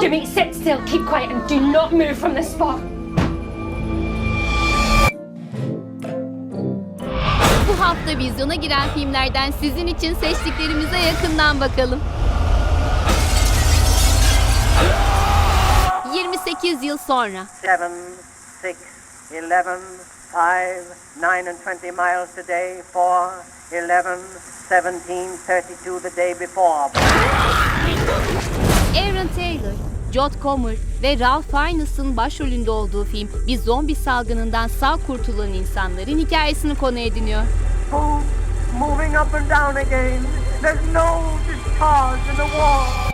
Sit still, keep quiet, and do not move from this spot. Bu hafta vizyona giren filmlerden sizin için seçtiklerimize yakından bakalım. 28 yıl sonra seven, six, eleven, five, nine and twenty miles today, four, eleven, seventeen, thirty-two the day before. Jod Comer ve Ralph Fiennes'ın başrolünde olduğu film bir zombi salgınından sağ kurtulan insanların hikayesini konu ediniyor. Moving up and down again. There's no discharge in the wall.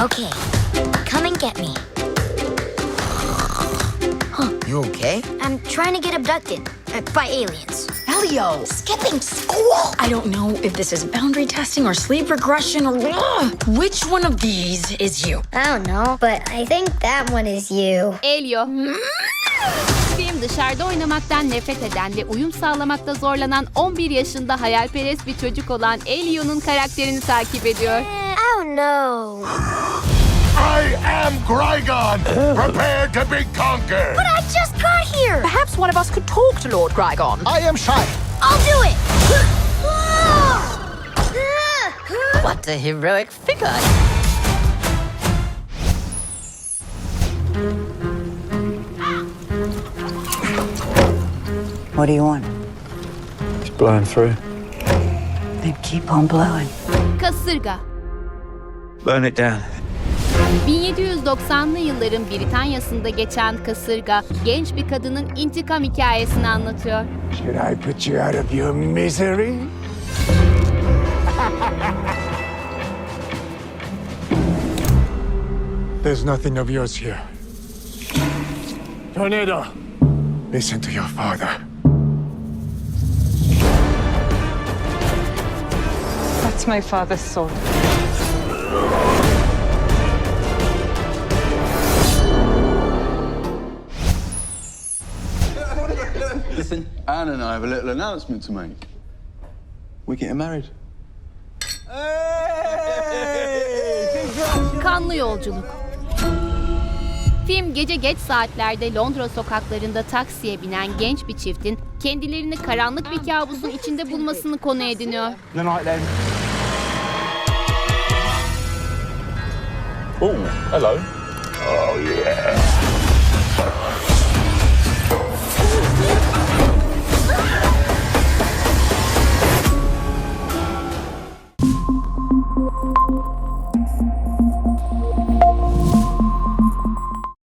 Okay, come and get me. You okay? I'm trying to get abducted uh, by aliens. Elio, Skipping school! I don't know if this is boundary testing or sleep regression or Ugh! which one of these is you. I don't know, but I think that one is you. Elio. Film dışarıda oynamaktan nefret eden ve uyum sağlamakta zorlanan 11 yaşında hayalperest bir çocuk olan Elio'nun karakterini takip ediyor. Oh no. I am Grygon, prepared to be conquered. But I just got here! Perhaps one of us could talk to Lord Grygon. I am shy. I'll do it! What a heroic figure. What do you want? It's blowing through. Then keep on blowing. Kasırga. Burn it down. 1790'lı yılların Britanya'sında geçen kasırga genç bir kadının intikam hikayesini anlatıyor. Should I put you out of your misery? There's nothing of yours here. Tornado, listen to your father. That's my father's sword. Listen, Anne and I have a little announcement to make. We're getting married. Kanlı Yolculuk Film gece geç saatlerde Londra sokaklarında taksiye binen genç bir çiftin kendilerini karanlık bir kabusun içinde bulmasını konu ediniyor. Good night, then. Oh, hello. Oh, yeah.